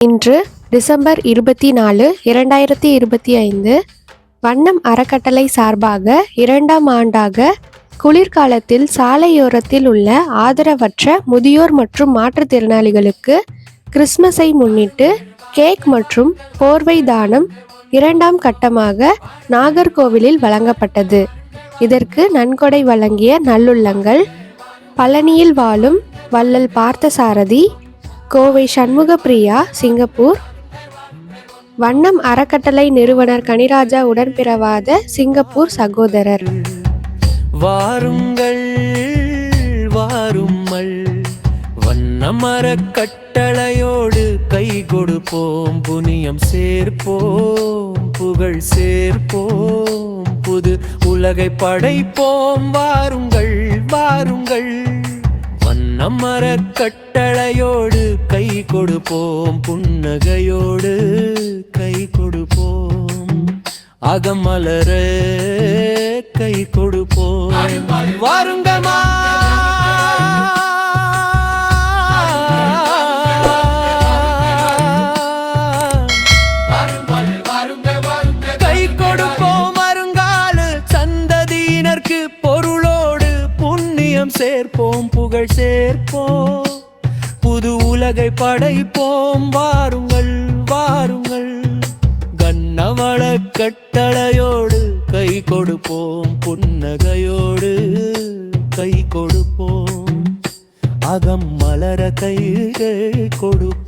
இன்று டிசம்பர் இருபத்தி நாலு இரண்டாயிரத்தி இருபத்தி ஐந்து வண்ணம் அறக்கட்டளை சார்பாக இரண்டாம் ஆண்டாக குளிர்காலத்தில் சாலையோரத்தில் உள்ள ஆதரவற்ற முதியோர் மற்றும் மாற்றுத்திறனாளிகளுக்கு கிறிஸ்மஸை முன்னிட்டு கேக் மற்றும் போர்வை தானம் இரண்டாம் கட்டமாக நாகர்கோவிலில் வழங்கப்பட்டது. இதற்கு நன்கொடை வழங்கிய நல்லுள்ளங்கள் பழனியில் வாழும் வள்ளல் பார்த்தசாரதி கோவை சண்முகப்பிரியா சிங்கப்பூர். வண்ணம் அறக்கட்டளை நிறுவனர் கனிராஜா உடன்பிறவாத சிங்கப்பூர் சகோதரர். வாருங்கள் வாருங்கள் வண்ணம் அறக்கட்டளையோடு கை கொடுப்போம். புனியம் சேர்ப்போம் புகழ் சேர்ப்போம். புது உலகை படைப்போம். வாருங்கள் வாருங்கள். வண்ணமர கட்டளையோடு கை கொடுப்போம் புன்னகையோடு கை கொடுப்போம். அகமலரே இன்பம் சேர்ப்போம் புகழ் சேர்ப்போம். புது உலகை படைப்போம். வாருங்கள் வாருங்கள். கண்ணவள கட்டளையோடு கை கொடுப்போம். புன்னகையோடு கை கொடுப்போம். அகம் மலர கை கொடுப்போம்.